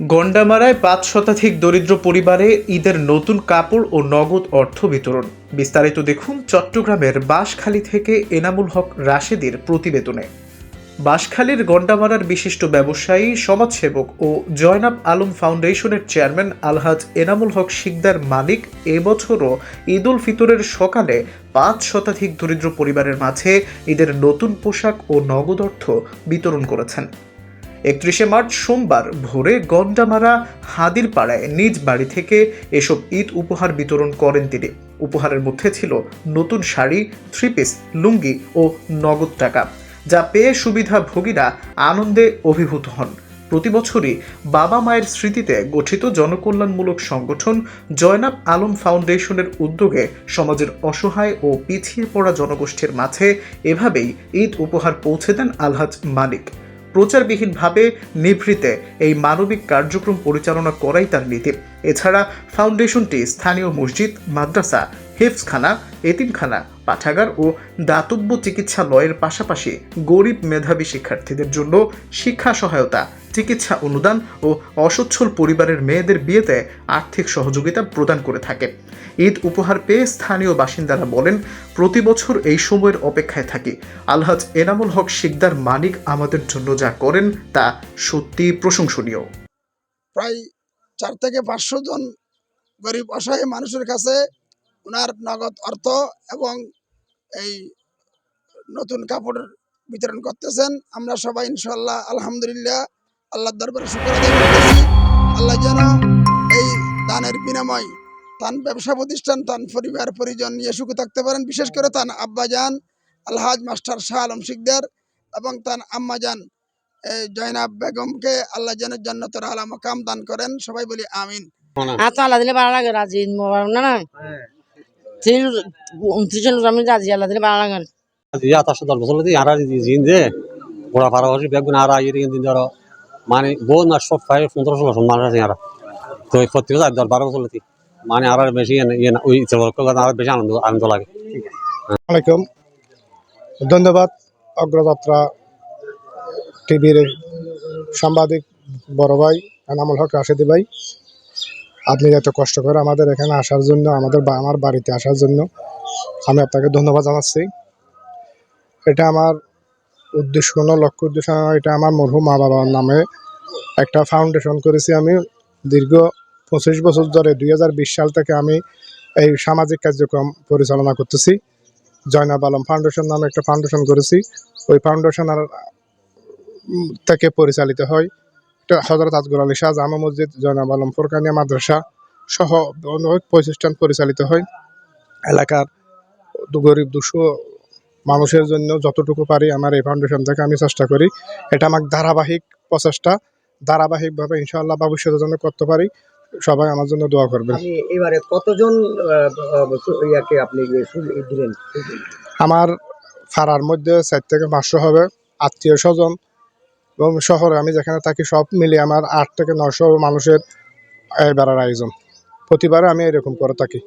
গন্ডামারায় পাঁচ শতাধিক দরিদ্র পরিবারে ঈদের নতুন কাপড় ও নগদ অর্থ বিতরণ। বিস্তারিত দেখুন চট্টগ্রামের বাঁশখালী থেকে এনামুল হক রাশেদের প্রতিবেদনে। বাঁশখালীর গন্ডামারার বিশিষ্ট ব্যবসায়ী, সমাজসেবক ও জয়নাব আলম ফাউন্ডেশনের চেয়ারম্যান আলহাজ এনামুল হক শিকদার মালিক এবছরও ঈদ উল ফিতরের সকালে পাঁচ শতাধিক দরিদ্র পরিবারের মাঝে ঈদের নতুন পোশাক ও নগদ অর্থ বিতরণ করেছেন। একত্রিশে মার্চ সোমবার ভোরে গন্ডামারা হাদির পাড়ায় নিজ বাড়ি থেকে এসব ঈদ উপহার বিতরণ করেন তিনি। উপহারের মধ্যে ছিল নতুন শাড়ি থ্রি পিস লুঙ্গি ও নগদ টাকা, যা পেয়ে সুবিধাভোগীরা আনন্দে অভিভূত হন। প্রতি বছরই বাবা মায়ের স্মৃতিতে গঠিত জনকল্যাণমূলক সংগঠন জয়নাব আলম ফাউন্ডেশনের উদ্যোগে সমাজের অসহায় ও পিছিয়ে পড়া জনগোষ্ঠীর মাঝে এভাবেই ঈদ উপহার পৌঁছে দেন আলহাজ মালিক প্রচারবিহীনভাবে নিভৃতে এই মানবিক কার্যক্রম পরিচালনা করাই তার নীতি। এছাড়া ফাউন্ডেশনটি স্থানীয় মসজিদ মাদ্রাসা হেফসখানা এতিমখানা, পাঠাগার ও দাতব্য চিকিৎসালয়ের পাশাপাশি গরিব মেধাবী শিক্ষার্থীদের জন্য শিক্ষা সহায়তা, চিকিৎসা অনুদান ও অসচ্ছল পরিবারের মেয়েদের বিয়েতে আর্থিক সহযোগিতা প্রদান করে থাকে। ঈদ উপহার পেয়ে স্থানীয় বাসিন্দারা বলেন, প্রতি বছর এই সময়ের অপেক্ষায় থাকি। আলহাজ এনামুল হক শিকদার মানিক আমাদের জন্য যা করেন তা সত্যি প্রশংসনীয়। প্রায় চার থেকে পাঁচশো জন গরিব অসহায় মানুষের কাছে ওনার নগদ অর্থ এবং এই নতুন কাপড় বিতরণ করতেছেন। আমরা সবাই ইনশাল্লাহ আলহামদুলিল্লাহ আল্লাহর দরবারে শুক্র আদায় করতেছি। আল্লাহ যেন এই দানের বিনিময় তান ব্যবসা প্রতিষ্ঠান তান পরিবার পরিজন নিয়ে সুখে থাকতে পারেন। বিশেষ করে তান আব্বাজান আলহাজ মাস্টার শাহ আলম শিকদার এবং তান আম্মাজান এই জয়নাব বেগমকে আল্লাহ যেন জান্নাতের আলা মাকাম দান করেন। সবাই বলি আমিন। তো আল্লাহ দিলে ভালো লাগে রাজি মোবাইল না উনত্রিশ আমি রাজি আল্লাহ দিলে ভালো লাগে দিয়া তার সাথে বছর দিয়ে আর জিন দে বড় পারা হচ্ছে বেগুন আর আইয়ে দিন দিন মানে বহু না সব ফাই পনেরো ষোলো মানুষ আছে আর তো এই প্রত্যেক হাজার দশ বারো বছর লতি মানে আর বেশি ইয়ে না- ওই ইচ্ছা আর বেশি আনন্দ আনন্দ লাগে। আলাইকুম ধন্যবাদ অগ্রযাত্রা টিভির সাংবাদিক বড় ভাই এনামুল হক রাশেদি ভাই। আপনি এত কষ্ট করে আমাদের এখানে আসার জন্য, আমাদের বা- আমার বাড়িতে আসার জন্য, আমি আপনাকে ধন্যবাদ জানাচ্ছি। এটা আমার উদ্দেশ্য, কোনো লক্ষ্য উদ্দেশ্য এটা আমার মরহুম মা বাবার নামে একটা ফাউন্ডেশন করেছি আমি। দীর্ঘ পঁচিশ বছর ধরে, দুই হাজার বিশ সাল থেকে আমি এই সামাজিক কার্যক্রম পরিচালনা করতেছি। জয়নাব আলম ফাউন্ডেশন নামে একটা ফাউন্ডেশন করেছি। ওই ফাউন্ডেশন আর থেকে পরিচালিত হয়। হজরত আজগুল আলী শাহ জামা মসজিদ জয়নাব আলম ফোরকানিয়া মাদ্রাসা সহ অনেক প্রতিষ্ঠান পরিচালিত হয়। এলাকার গরিব দুশো মানুষের জন্য যতটুকু পারি আমার এই ফাউন্ডেশন থেকে আমি চেষ্টা করি। এটা আমার ধারাবাহিক প্রচেষ্টা ধারাবাহিকভাবে ইনশাআল্লাহ ভবিষ্যতের জন্য করতে পারি। সবাই আমার জন্য দোয়া করবেন। এবারে কতজন ইয়াকে আপনি দিলেন? আমার ফাড়ার মধ্যে চার থেকে পাঁচশো হবে আত্মীয় স্বজন। এবং শহরে আমি যেখানে থাকি সব মিলে আমার আট থেকে নশো মানুষের বেড়ার আয়োজন। প্রতিবারে আমি এরকম করে থাকি।